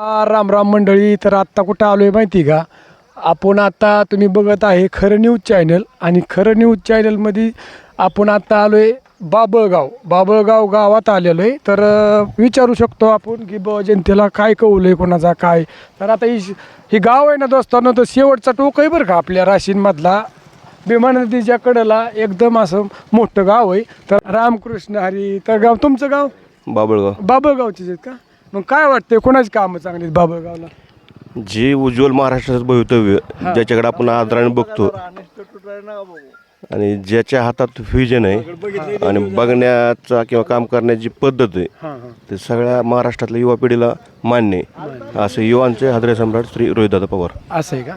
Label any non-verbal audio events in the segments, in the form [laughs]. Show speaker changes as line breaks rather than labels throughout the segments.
राम राम मंडळी तर आत्ता कुठं आलो आहे माहिती का? आपण आता तुम्ही बघत आहे खरं न्यूज चॅनल आणि खरं न्यूज चॅनलमध्ये आपण आता आलो आहे बाबळगाव. बाबळगाव गावात आलेलो आहे तर विचारू शकतो आपण की ब जनतेला काय कळलं आहे कोणाचा काय? तर आता ही ही गाव आहे ना दोस्तांनो तर शेवटचा टोक आहे बरं का आपल्या राशींमधला. भीमा नदीच्या कडेला एकदम असं मोठं गाव आहे. तर रामकृष्ण हरी तर गाव तुमचं गाव?
बाबळगाव.
बाबळगावचेच आहेत का? मग काय वाटते कोणाची कामं चांगली आहेत बाबळगावला?
जे उज्ज्वल महाराष्ट्राचं भवितव्य ज्याच्याकडे आपण आदराने बघतो. आणि ज्याच्या हातात फ्युजन आहे आणि बघण्याचा किंवा काम करण्याची पद्धत आहे ते सगळ्या महाराष्ट्रातल्या युवा पिढीला मान्य आहे. असं युवांचे हादरे सम्राट श्री रोहितदादा पवार.
असं आहे का?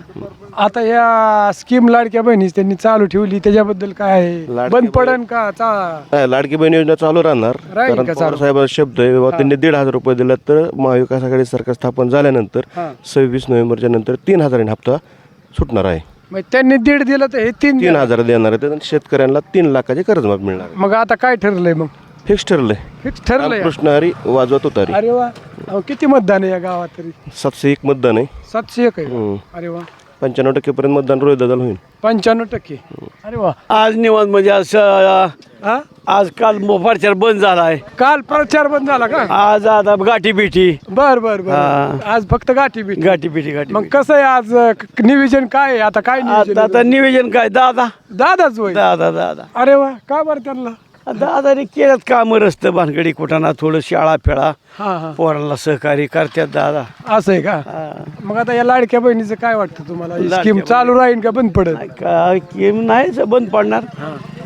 आता या स्कीम लाडक्या बहिणीच त्यांनी चालू ठेवली त्याच्याबद्दल काय आहे? बंद पडन का? चा
नाही, लाडकी बहीण योजना चालू राहणार.
राहील
कारण
का
पवार? साहेबांचा शब्द आहे बाबा त्यांनी दीड हजार रुपये दिला तर महाविकास आघाडी सरकार स्थापन झाल्यानंतर
हां.
सव्वीस नोव्हेंबरच्या नंतर तीन हजारांनी हप्ता सुटणार आहे.
मग त्यांनी दीड दिलं तर हे तीन
तीन. हजार देणार आहे आणि शेतकऱ्यांना तीन लाखाचे कर्जमाफ मिळणार आहे.
मग आता काय ठरलंय मग?
फिक्स ठरलंय.
फिक्स ठरलंय?
कृष्ण हरी वाजवत उतारी
अरे वा. अहो, किती मतदान आहे या गावात तरी?
सातशे एक मतदान आहे.
सातशे एक आहे.
हम्म.
अरे वा.
पंच्याण्णव टक्केपर्यंत मतदान रोहित दादाला होईल.
पंच्याण्णव टक्के. अरे वा.
आज निवांत म्हणजे असं
हा?
आज काल मोफारचार बंद झाला आहे
काल प्रचार बंद झाला का?
आज आता गाठी बिठी.
बर बर बर.
हा.
आज फक्त गाठी बीट
गाठी बिठी गाठी
मग कसं आहे आज अ, क- नियोजन काय आहे? आता काय नियोजन
आता आता? नियोजन काय? दादा.
दादाच होय
दादा दादा.
अरे वा का बरं त्यांना?
दादाने केल्यात काम रस्तं भानगडी कुठाना थोडं शाळा फेळा?
हा हा.
पोरांना सहकार्य करतात दादा.
असं आहे का?
हा.
मग आता या लाडक्या बहिणीचं काय वाटतं तुम्हाला? ही
लाडक्या
स्कीम चालू राहील का बंद पडेल?
काय केम नाही असं बंद पडणार.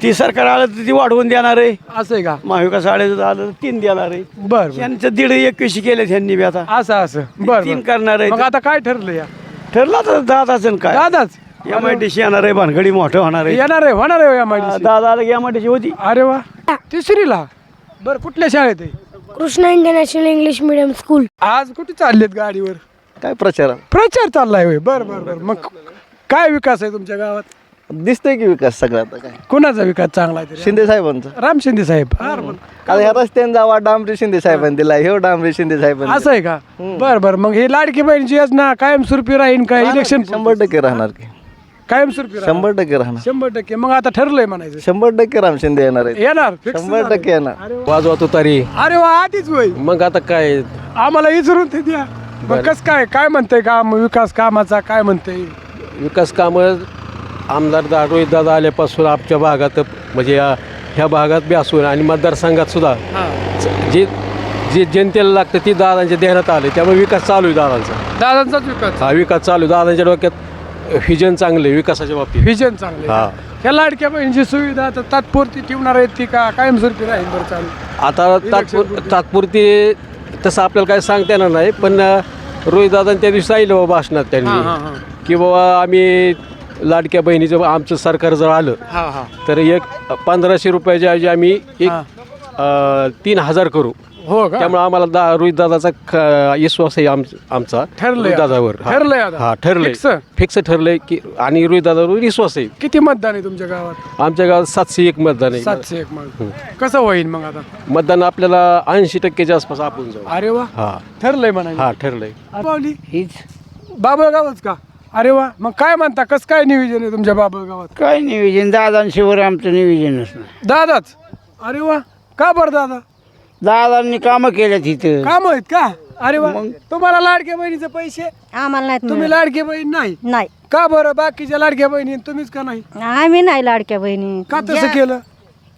ती सरकार आलं तर ती वाढवून देणार आहे.
असं आहे का?
महाविकास आलं आलं तर तीन देणार आहे.
बर बर.
त्यांचं दीड एकवीस केले त्यांनी बी आता.
असं असं. बर
तीन
बर.
करणार आहे.
आता काय ठरलं या?
ठरला तर दादाचं काय?
दादाच?
एम आय डी सी येणार आहे भानगडी मोठं होणार आहे.
येणार आहे होणार आहे या माहिती
दादा आलं की एम आय डी सी होती.
अरे वा. तिसरीला? बर कुठल्या शाळेत आहे?
Krishna international English medium school.
आज कुठे चाललेत गाडीवर?
काय प्रचार?
प्रचार चाललाय होय. बर बर बर. मग काय विकास आहे तुमच्या गावात?
दिसतोय की विकास सगळा आता काय.
कोणाचा विकास चांगला आहे तरी?
शिंदे साहेबांचा.
राम शिंदे साहेब. हा, बर.
आता ह्या रस्त्याने जावा डांबरी शिंदे साहेबांनी दिला हे डांबरी शिंदे साहेबांनी
असं आहे का? बर बर. मग हे लाडकी बहिणीची योजना कायमस्वरूपी राहीन का? इलेक्शन
शंभर टक्के राहणार की.
कायमस्वरूपी राहील?
शंभर टक्के राहणार.
शंभर टक्के. मग आता ठरलंय म्हणायचं.
शंभर टक्के राम शिंदे येणार आहेत.
येणार fix
शंभर
येणार.
टक्के येणार.
अरे वा.
वाजवा तुतारी
अरे वा आधीच होय
मग आता काय?
आम्हाला विचारून ते द्या. मग कस काय? काय म्हणतंय काम विकास कामाचा काय म्हणतंय?
विकास कामं आमदार दा रोहित दादा आल्यापासून आमच्या भागात म्हणजे या ह्या भागात बी असून आणि मतदारसंघात सुद्धा. जे जे जनतेला लागतं ती दादांच्या ध्यानात आले. त्यामुळे विकास चालू आहे दादांचा.
दादांचाच विकास.
हा विकास चालू आहे. दादांच्या डोक्यात व्हिजन चांगले विकासाच्या बाबतीत.
व्हिजन चांगले
हा.
ह्या लाडक्या बहिणीची सुविधा आता तात्पुरती ठेवणार आहेत ती का कायमस्वरूपी राहील बरं चालू?
आता तात्पुर तात्पुरती तसं आपल्याला काय सांगता येणार नाही पण रोहित दादा त्या दिवशी सांगितलं बाबा भाषणात
हा, हा,
त्यांनी की बाबा आम्ही लाडक्या बहिणीचं आमचं सरकार जर आलं
हा हा.
तर एक पंधराशे रुपयाच्या ऐवजी आम्ही एक अ, तीन हजार करू.
हो का?
त्यामुळे आम्हाला दा रोहित दादाचा ख- विश्वास आहे आम- आमचा.
ठरलंय. आता.
दादावर.
ठरलंय आता.
हा ठरलंय.
Fix?
फिक्स ठरलंय की आणि रोहित दादावर विश्वास आहे.
किती मतदान आहे तुमच्या गावात?
आमच्या गावात सातशे एक मतदान आहे.
सातशे एक मग कसं होईल मग आता?
मतदान आपल्याला ऐंशी टक्क्याच्या आसपास आपण जाऊ.
अरे वा.
हा.
ठरलंय म्हणायचं.
हा ठरलंय.
पावली
हीच.
बाबळ गावच का? अरे वा. मग काय म्हणता? कसं काय नियोजन आहे तुमच्या बाबळ गावात
काय नियोजन? दादांशिवर आमचं नियोजनच नाही.
दादाच? अरे वा. का बरं दादा?
दादांनी कामं केल्यात इथं.
काम आहेत का? अरे वा. तुम्हाला लाडक्या बहिणीचे पैसे?
आम्हाला नाहीत
तुम्ही
मिळत.
लाडकी बहीण नाही?
नाही.
का बरं? बाकीच्या लाडक्या बहिणी तुम्हीच का नाही?
आम्ही नाही लाडक्या बहिणी.
का तसं केलं?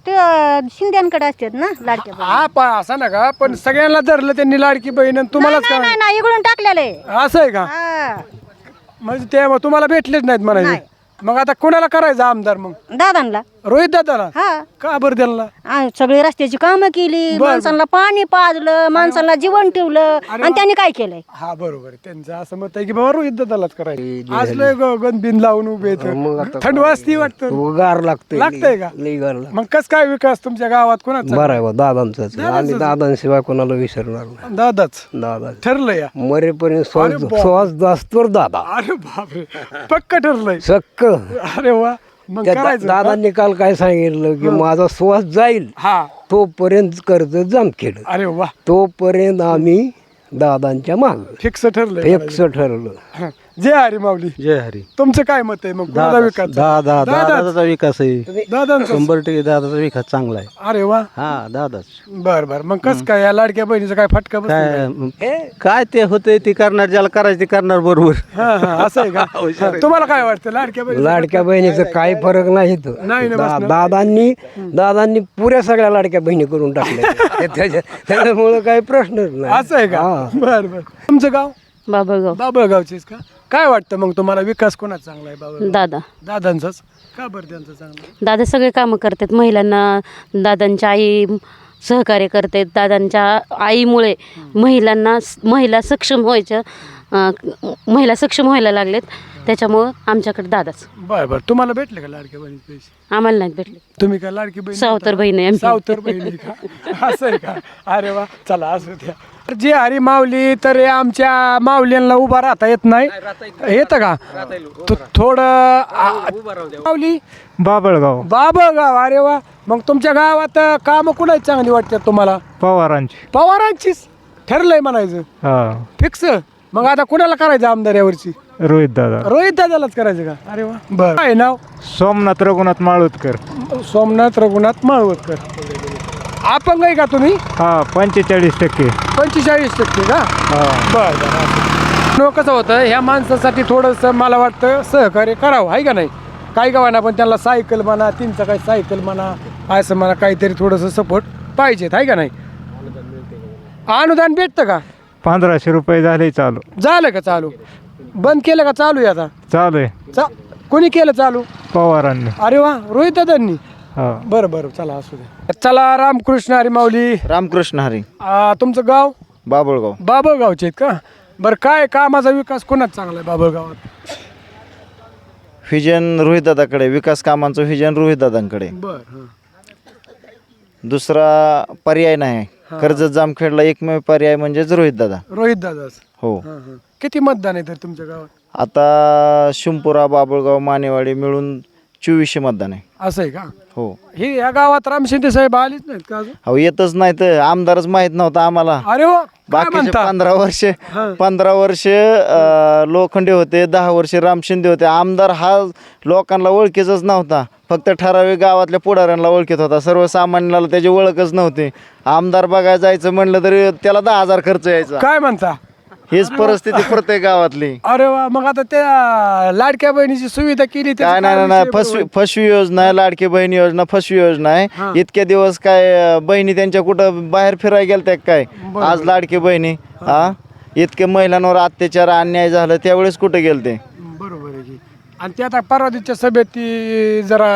ते अं, शिंद्यांकडे असतात ना लाडक्या बहिणी.
हा पा असं ना का? पण सगळ्यांना धरलं त्यांनी लाडकी बहीण आणि तुम्हालाच
नाही
का
नाही नाही इकडून टाकलेले
असं आहे का? म्हणजे ते तुम्हाला भेटलेच नाहीत म्हणायचे.
नाही.
मग आता कोणाला करायचं आमदार मग?
दादांना.
रोहित दादाला?
हा.
का बरं त्यांना
आ, सगळी रस्त्याची कामं केली. माणसांना पाणी पाजलं माणसांना जीवन ठेवलं आणि त्यांनी काय केलंय?
हा बरोबर आहे. त्यांचं असं मत आहे की बाबा रोहित दादालाच करायचं. आज लय गणबिन लावून उभे आहेत. थंड वाजती वाटतं.
गार लागतोय.
लागतंय का?
लई गार लागतं
मग कस काय विकास तुमच्या गावात? कोणाचा?
बरं आहे बा दादांचंच आम्ही दादांशिवाय कोणाला विसरणार नाही.
दादाच.
दादा
ठरलं या.
मरेपर्यंत
अरे
श्वास
बाप.
श्वास जास्तवर दादा.
अरे बापरे. पक्क ठरलंय.
सक्क.
अरे वा. मग
त्या दा-
करायचं
दादांनी काल काय सांगितलं की माझा श्वास जाईल.
हा.
तोपर्यंत कर्ज जाम केलं.
अरे वा.
तोपर्यंत आम्ही दादांच्या माग.
फिक्स ठरलं
फिक्स ठरलं.
जे हरी माऊली.
जय हरी.
तुमचं काय मत आहे मग? कोणाचा विकास?
दादा
दादाच.
दादाचा विकास आहे.
दादांचा.
शंभर टक्के दादाचा विकास चांगला आहे.
अरे वा.
हा दादाच.
बर बर. मग कस काय? या लाडक्या बहिणीचा काय फटका बसला
काय काय ते होतंय ते करणार ज्याला करायचं ते करणार बरोबर.
हा हा असं आहे का? [laughs] तुम्हाला काय वाटतं? लाडक्या बहिणी
लाडक्या बहिणीचं काही फरक नाही इथं.
नाही ना
दा-
बसणार.
दादांनी दादांनी पुऱ्या सगळ्या लाडक्या बहिणी करून टाकल्या. [laughs] त्याच्या- त्याच्यामुळं काही प्रश्नच नाही.
असं आहे का? बर बर. तुमचं गाव?
बाबळगाव.
बाबळगावचेच का? काय वाटतं मग तुम्हाला विकास कोणाचा चांगला आहे बाबा?
दादा.
दादांचाच? का बरं त्यांचं चांगलं? आहे?
दादा सगळे कामं करतात. महिलांना दादांच्या आई सहकार्य करतात. दादांच्या आईमुळे महिलांना महिला सक्षम व्हायच्या अं, महिला सक्षम व्हायला लागलेत. त्याच्यामुळं आमच्याकडे दादाच.
बर बर. तुम्हाला भेटले का लाडक्या बहिणीचे पैसे?
आम्हाला नाहीत भेटले.
तुम्ही काय लाडकी बहीण?
सावतर बहीण आहे आमची.
सावतर बहिणी का? असं आहे का? अरे वा. चला असं द्या. जे हरी माऊली तर हे आमच्या माऊलींना उभा राहता येत नाही. येतं का? तो थोडं आ- माऊली?
बाबळगाव.
बाबळगाव अरे वा. मग तुमच्या गावात काम कुणाची चांगली वाटतात तुम्हाला?
पवारांची.
पवारांचीच? ठरलंय म्हणायचं.
हा.
फिक्स? मग आता कुणाला करायचं आमदार यावरची
रोहित दादा.
रोहित दादालाच करायचं का? अरे वा. बरं. काय नाव?
सोमनाथ रघुनाथ माळुतकर.
सोमनाथ रघुनाथ माळवतकर अपंग आहे का तुम्ही?
हा पंचेचाळीस टक्के.
पंचेचाळीस टक्के का? बर बर कसं होतं ह्या माणसासाठी थोडंसं मला वाटतं सहकार्य करावं आहे का नाही? काही गावांना पण त्याला सायकल म्हणा तीन काही सायकल म्हणा असं म्हणा काहीतरी थोडंसं सपोर्ट पाहिजेत आहे का नाही? अनुदान भेटतं का?
पंधराशे रुपये झाले चालू.
झालं का चालू? बंद केलं का चालू आहे आता?
चालू आहे.
चा कोणी केलं चालू?
पवारांनी.
अरे वा रोहित दादांनी. बरं बरं चला असू दे. चला रामकृष्ण हरी माऊली.
रामकृष्ण हरी.
आ, तुमचं गाव?
बाबुळगाव.
बाबळगावचे आहेत का? बरं काय कामाचा विकास कोणाच चांगला आहे बाबळगावात?
व्हिजन रोहितदादाकडे विकास कामांचं व्हिजन रोहितदादांकडे.
बर
दुसरा पर्याय नाही. कर्जत जामखेडला एकमेव पर्याय म्हणजेच रोहितदादा.
रोहित दादाच
हो.
किती मतदान आहे तर तुमच्या गावात?
आता शिंपुरा बाबुळगाव मानेवाडी मिळून चोवीसशे मतदान आहे.
असं आहे का?
हो.
हे या गावात राम शिंदे साहेब आलेच नाहीत का अजून?
अहो येतच नाही तर आमदारच माहीत नव्हता आम्हाला.
अरे वा काय
बाकीचे
म्हणता?
पंधरा वर्ष पंधरा वर्ष अं, लोखंडे होते दहा वर्ष राम शिंदे होते. आमदार हा लोकांना ओळखीचाच नव्हता. फक्त ठराविक गावातल्या पुढाऱ्यांना ओळखीत होता. सर्वसामान्याला त्याची ओळखच नव्हती. आमदार बघायला जायचं म्हणलं तरी त्याला दहा हजार खर्च यायचा.
काय म्हणता?
हीच परिस्थिती [laughs] प्रत्येक गावातली.
अरे वा मग आता त्या लाडक्या बहिणीची सुविधा केली त्याचा
काय नाही नाही
विषय
फसवी
बरोबर?
फसवी योजना आहे लाडकी बहीण योजना फसवी योजना आहे. इतके दिवस काय अं, बहिणी त्यांच्या कुठं बाहेर फिरायला गेलत्या काय? आज लाडकी बहिणी हा? इतके महिलांवर अत्याचार अन्याय झालं त्यावेळेस कुठे गेलते?
आणि ते आता परवा सभेत ती जरा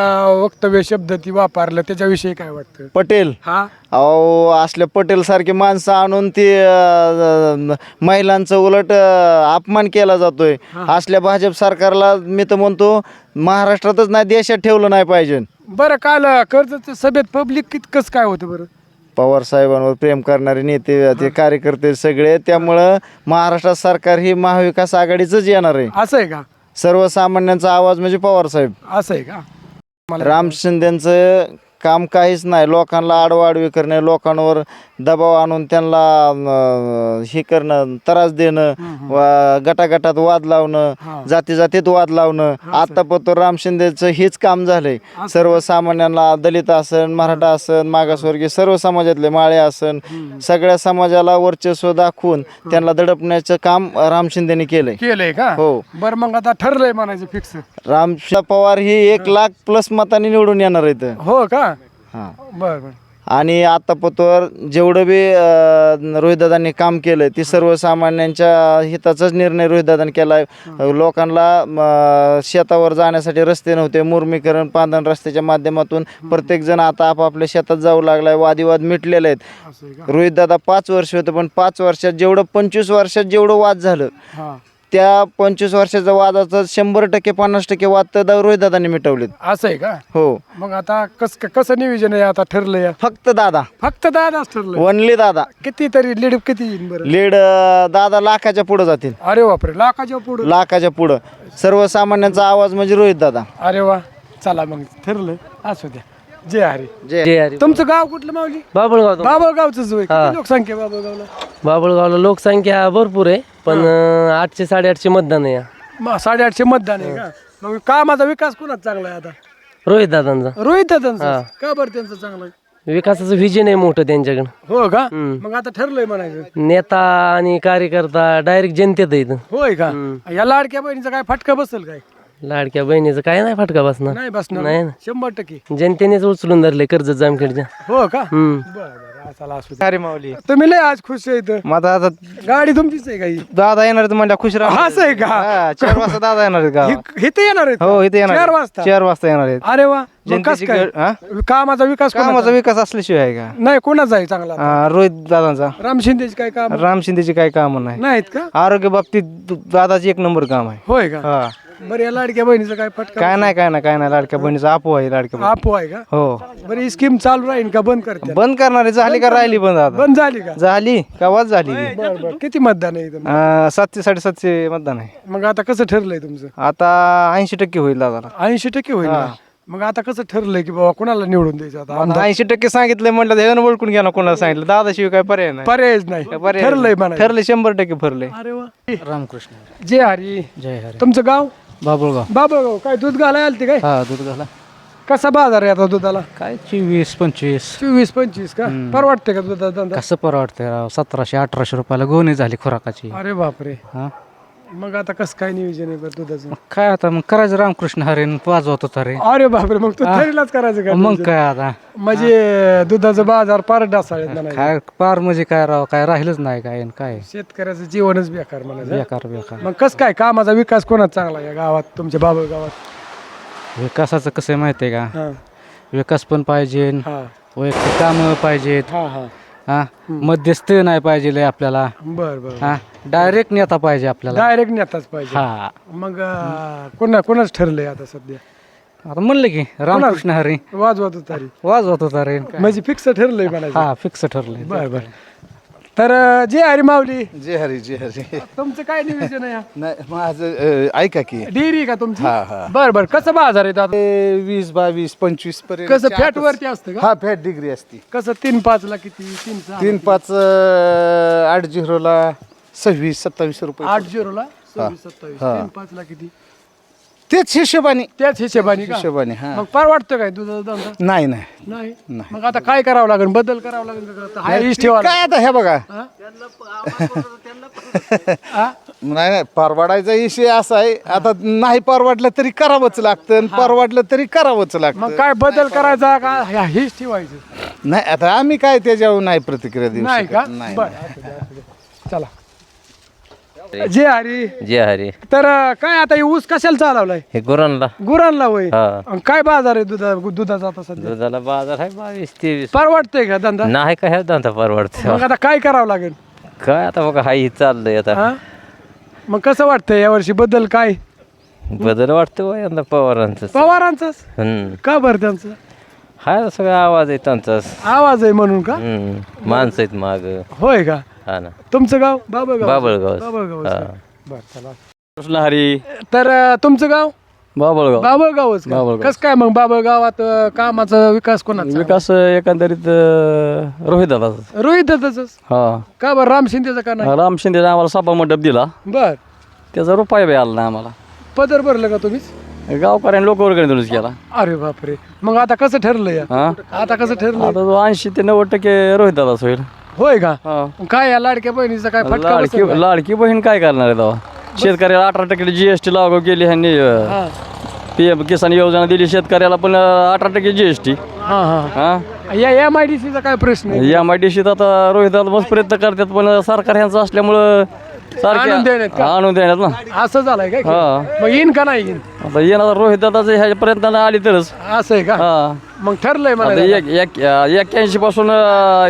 वक्तव्य शब्द ती वापरलं त्याच्याविषयी काय वाटतं?
पटेल.
हा?
अहो असल्या पटेल सारखी माणसं आणून ती अं, महिलांचं उलट अं, अपमान केला जातोय. असल्या भाजप सरकारला मी तर म्हणतो महाराष्ट्रातच नाही देशात ठेवलं नाही पाहिजे.
बरं काल कर्जच्या सभेत पब्लिक कितकंच काय होतं बरं?
पवार साहेबांवर प्रेम करणारे नेते ते कार्यकर्ते सगळे त्यामुळं महाराष्ट्रात सरकार ही महाविकास आघाडीचंच येणार आहे.
असं आहे का?
सर्वसामान्यांचा आवाज म्हणजे पवार साहेब.
असं आहे का?
राम शिंदेचं काम काहीच नाही. लोकांना आडवाडवी करणे लोकांवर दबाव आणून त्यांना हे करणं त्रास देणं वा- गटागटात वाद लावणं जाती जातीत वाद लावणं. आतापर्यंत राम शिंदेचं हेच काम झालंय. सर्वसामान्यांना दलित असन मराठा असन मागासवर्गीय सर्व समाजातले माळे असन सगळ्या समाजाला वर्चस्व दाखवून त्यांना दडपण्याचं काम राम शिंदेने केलंय.
केलंय का?
हो.
बरं मग आता ठरलंय म्हणायचं फिक्स.
राम पवार ही एक लाख प्लस मतांनी निवडून येणार आहेत.
हो का?
हां.
बरं बरं.
आणि आतापतोर जेवढं बी रोहितदादांनी काम केलं ते सर्वसामान्यांच्या हिताचाच निर्णय रोहितदादांनी केला आहे लोकांना शेतावर जाण्यासाठी रस्ते नव्हते मुर्मीकरण पांधन रस्त्याच्या माध्यमातून प्रत्येकजण आता आपापल्या शेतात जाऊ लागलाय वादिवाद मिटलेले आहेत. रोहितदादा पाच वर्ष होते पण पाच वर्षात जेवढं पंचवीस वर्षात जेवढं वाद झालं त्या पंचवीस वर्षाच्या वादाचं शंभर टक्के पन्नास टक्के वाद तर रोहितदादांनी मिटवलेत.
असं आहे का?
हो.
मग आता कस कसं नियोजन आहे आता ठरलंय?
फक्त दादा.
फक्त दादाच ठरलंय?
वनली दादा.
किती तरी लीड किती येईन बरं?
लीड अं, दादा लाखाच्या पुढे जातील.
अरे बापरे लाखाच्या पुढं?
लाखाच्या पुढं. सर्वसामान्यांचा आवाज म्हणजे रोहित दादा
अरे वा. चला मग ठरलं असू द्या. जय हरी.
जय
हरी.
तुमचं गाव कुठलं माऊली?
बाबळगाव.
बाबळगावच लोकसंख्या बाबळगावला?
बाबळगावला लोकसंख्या भरपूर आहे पण अं, आठशे साडेआठशे मतदान आहे
साडेआठशे मतदान आहे का? मग कामाचा विकास कोणाचा चांगला आहे आता?
रोहित दादांचा.
रोहित दादांचा? का बरं त्यांचं चांगलं? आहे?
विकासाचं व्हिजन आहे मोठं त्यांच्याकडं.
हो का? मग आता ठरलंय म्हणायचं.
नेता आणि कार्यकर्ता डायरेक्ट जनतेत येत
होय का? या लाडक्या बहिणीचा काय फटका बसेल काय?
लाडक्या बहिणीचं काय नाही फटका बसणार.
नाही बसणार.
नाही ना.
शंभर टक्के.
जनतेनेच उचलून धरले कर्जत जामखेडच्या.
हो का?
हम्म.
बरं बरं चला असू दे.
अरे माऊली.
तुम्ही लय आज खुश आहे इथं.
मग आता
गाडी तुमचीच आहे काही
दादा येणार आहेत म्हणल्या खुश राहा.
असं आहे का?
हा, चार वाजता दादा येणार आहेत गावात.
इथे येणार आहेत
हो इथे येणार
चार. वाजता?
चार वाजता येणार आहेत.
अरे वा.
जनतेची
काय?
गळ- हा?
कामाचा विकास
कामाचा? विकास असल्याशिवाय आहे का?
नाही कोणाचा आहे चांगला?
हा, रोहित दादांचा.
राम शिंदेची काय काम?
राम शिंदेची काही कामं नाही.
नाहीत का?
आरोग्य बाबतीत दादाची एक नंबर काम आहे.
होय का?
हा.
बरं या लाडक्या बहिणीचं काय फटका
काय नाही काय नाही काय नाही लाडक्या बहिणीचा आपो आहे लाडक्या बहिणी.
आपो आहे का?
हो.
बरं ही स्कीम चालू राहील का? बंद करते
बंद करणारी झाली का राहिली बंद आता?
बंद झाली का?
झाली का झाली?
बरं बरं. किती मतदान आहे इथं?
अं, सातशे साडेसातशे मतदान आहे.
मग आता कसं ठरलंय तुमचं?
आता ऐंशी टक्के होईल दादाला
ऐंशी टक्के होईल ना? मग आता कसं ठरलंय की बाबा कोणाला निवडून द्यायचं आता? आमदार
ऐंशी टक्के सांगितलं म्हटलं हे ओळखून घ्या ना कोणाला सांगितलं. दादाशिवाय काय पर्याय नाही.
पर्यायच नाही.
पर्याय
ठरलंय. म्हणा
ठरलंय शंभर टक्के भरलंय
अरे वा.
रामकृष्ण.
जय हरी.
जय हरी.
तुमचं गाव?
बाबुळगाव.
बाबा काय दूध घालाय आलते काय?
हा दूध घाला.
कसा बाजार आहे आता दुधाला?
काय चोवीस पंचवीस.
चोवीस पंचवीस का? परवडते का दुधाचा धंदा?
कसं परवडतंय राव? सतराशे अठराशे रुपयाला गोणी झाली खुराकाची.
अरे बापरे.
हा?
मग आता कसं काय नियोजन आहे बरं दुधाचं?
काय आता मग करायचं रामकृष्ण हरेन वाजवत होता रे
अरे बापरे मग तू थरीलाच करायचं का
मग? काय आता?
म्हणजे दुधाचं बाजार पार म्हणायचं.
काय पार म्हणजे काय राव काय राहिलंच नाही काय आणि काय.
शेतकऱ्याचं जीवनच बेकार म्हणायचं.
बेकार बेकार.
मग कसं काय कामाचा विकास कोणाचा चांगला आहे या गावात तुमच्या बाबा गावात?
विकासाचं कसं आहे माहिती आहे का?
हा.
विकास पण पाहिजे
हा.
वैयक्तिक कामं पाहिजेत.
हा हा.
हा? मध्यस्थ नाही पाहिजे लय आपल्याला.
बर बर
हा? डायरेक्ट नेता पाहिजे आपल्याला.
डायरेक्ट नेताच पाहिजे.
हा.
मग अं, कोणा कोणाच ठरलंय आता सध्या?
आता म्हणलं की रामकृष्ण हरी.
वाजवा तू तारी.
वाजवत होता रे
म्हणजे फिक्स ठरलंय म्हणायचं.
हा फिक्स ठरलंय.
बर बर. तर अं, जे हरी माऊली.
जे हरी जे हरी.
तुमचं काय नियोजन आहे? [laughs]
नाही माझं अ, ऐका की.
डेअरी का तुमची?
हा, हा.
बर बर. कसं बाजार आहे आता
ते वीस बावीस पंचवीसपर्यंत
कसं फॅट वरती असतं का?
हा फॅट डिग्री असती.
कसं तीन पाच ला किती? तीन सहा
तीन पाच अ, आठ झिरोला सव्वीस सत्तावीस रुपये
आठ झिरोला सव्वीस सत्तावीस. तीन पाच ला किती?
तेच हिशोबाने.
त्याच हिशेबाने का?
हिशोबाने हा.
मग फार वाटतं काय धंदा?
नाही नाही.
नाही? मग आता काय करावं लागेल? बदल करावं लागेल का? आता ठेवा
काय आता हे बघा.
हा? [laughs]
नाही नाही परवडायचा विषय असा आहे. आता नाही परवडलं तरी करावंच लागतं आणि परवडलं तरी करावंच
मग
लागतं
काय बदल करायचा का? ह्या- हेच ठेवायचं.
नाही आता आम्ही काय त्याच्यावर नाही प्रतिक्रिया देऊ
नाही का?
शकत नाही.
बरं. चला. जे हरी.
जय हरी.
तर अं, काय आता हे ऊस कशाला चालवलाय?
हे गुरांना.
गुरांना वय
हा.
अन काय बाजार आहे दुधा दुधाचा आता सध्या?
दुधाला बाजार आहे बावीस तेवीस.
परवडतंय का धंदा?
नाही का ह्या धंदा परवडते
मग आता काय करावं लागेल?
काय आता बघा हाही चाललंय आता.
हा? मग कसं वाटतंय यावर्षी बदल काय?
बदल वाटतो यंदा पवारांचं
पवारांचाच?
हम्म.
का बरं त्यांचं?
हाय सगळा आवाज आहे त्यांचाच.
आवाज आहे म्हणून का?
हम्म. माणसं आहेत माग.
होय का?
हा ना.
तुमचं गाव? बाबळगाव.
बाबळगाव.
बाबळगाव.
हा.
बर चला. तर अं, तुमचं गाव?
बाबळगाव.
बाबळगावच का?
बाभळगाव.
कसं काय मग बाबळगावात अं, कामाचा विकास कोणाचा?
विकास एकंदरीत रोहित
रोहित दादाच
हा.
का बरं राम शिंदेचा का नाही?
राम शिंदे आम्हाला सभा मंडप दिला.
बर.
त्याचा रुपया बी आला नाही आम्हाला.
पदर भरलं का तुम्हीच?
गावकऱ्यांनी लोक वर्गणीतूनच केला.
अरे बापरे. मग आता कसं ठरलं या?
हा?
आता कसं ठरलं?
आता तो ऐंशी ते नव्वद टक्के रोहित दादाच होईल.
होय का?
हा.
काय या लाडक्या बहिणीचा काय फटका
लाडकी
बसेल का?
लाडकी बहीण काय करणार आहे तेव्हा? शेतकऱ्याला अठरा टक्के जीएसटी लागू केली ह्यांनी
हा.
पी एम किसान योजना दिली शेतकऱ्याला पण अठरा टक्के जीएसटी
हा हा.
हा?
या एम आय डी सीचा काय प्रश्न आहे?
या माहितीशीत आता रोहित मस्त प्रयत्न करतात पण सरकार ह्यांचं असल्यामुळं
आणून देण्यात
सारखे
का?
आणून देण्यात ना.
असं झालंय काय
हा.
मग येईन का नाही येईन?
आता येणार रोहित दादाचं ह्याच्या प्रयत्न आली तरच.
असं आहे का?
हा.
मग ठरलंय
आता
मला
एक एक एक्क्याऐंशी पासून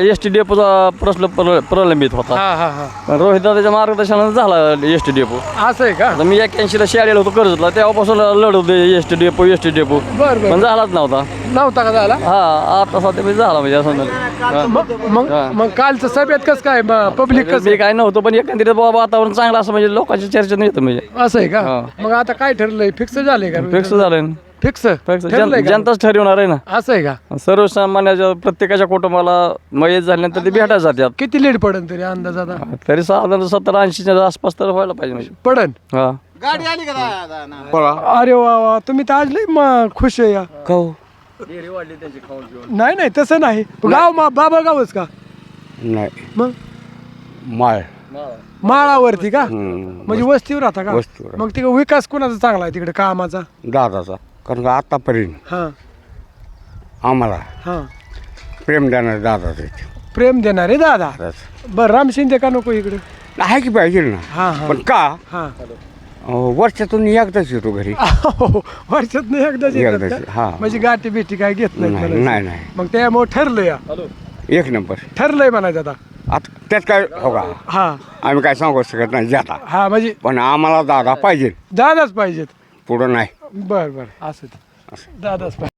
एस टी डेपोचा प्रश्न प्र- प्रलंबित होता.
हा हा हा.
पण रोहित दादाच्या मार्गदर्शनानं झाला एस टी डेपो.
असं आहे का?
आता मी एक्क्याऐंशीला शाळेला होतो कर्जतला तेव्हापासून लढवतो S T depot S T depot.
बर बर.
पण झालाच नव्हता.
नव्हता का झाला?
हा आता सध्या मी झाला म्हणजे असं झालं.
मग मग मग कालचं सभेत कसं काय? पब्लिक कसं
मी काय नव्हतं पण एकंदरीत बाबा वातावरण चांगलं असं म्हणजे लोकांची चर्चा नाही येतं म्हणजे.
असं आहे का?
हा.
मग आता काय ठरलंय? फिक्स झालंय का?
फिक्स झालं
फिक्स
जन- जनताच ठरवणार आहे ना.
असं आहे का?
सर्वसामान्याच्या प्रत्येकाच्या कुटुंबाला मयत झाल्यानंतर ते भेटायला जातात.
किती लीड पडन तरी अंदाज आता?
तरी साधारण सत्तर ऐंशीच्या आसपास तर व्हायला पाहिजे म्हणजे.
पडन?
हा.
गाडी आली का दादा?
अरे वा वा. तुम्ही तर आज लई म- खुश आहे या. नाही नाही तसं नाही. गाव मा बाबा गावच का?
नाही.
मग?
माळ.
माळावरती का? म्हणजे वस्तीवर राहता का?
वस्तीवर.
मग तिकडे विकास कोणाचा चांगला आहे तिकडे? कामाचा?
दादाचा. कारण का आतापर्यंत?
हा.
आम्हाला.
हा.
प्रेम देणार दादाच
प्रेम देणारे दादा. बर राम शिंदे का नको इकडे?
आहे की पाहिजे ना?
हा हा.
पण का?
हा.
अं, वर्षातून एकदाच येतो घरी.
वर्षात नाही एकदाच येतात
एकदाच,
का?
हा.
म्हणजे गाठी बिठी काय घेत नाही
नाही
म्हणायचं.
नाही नाही.
मग त्यामुळे ठरलं या.
एक नंबर.
ठरलंय म्हणायचं आता.
आता त्यात काय हो का?
हा.
आम्ही काय सांगू शकत नाही जाता
हा म्हणजे
पण आम्हाला दादा पाहिजे
दादाच पाहिजेत.
पुढं नाही.
बर बर. असं ते. दादाच पाहिजे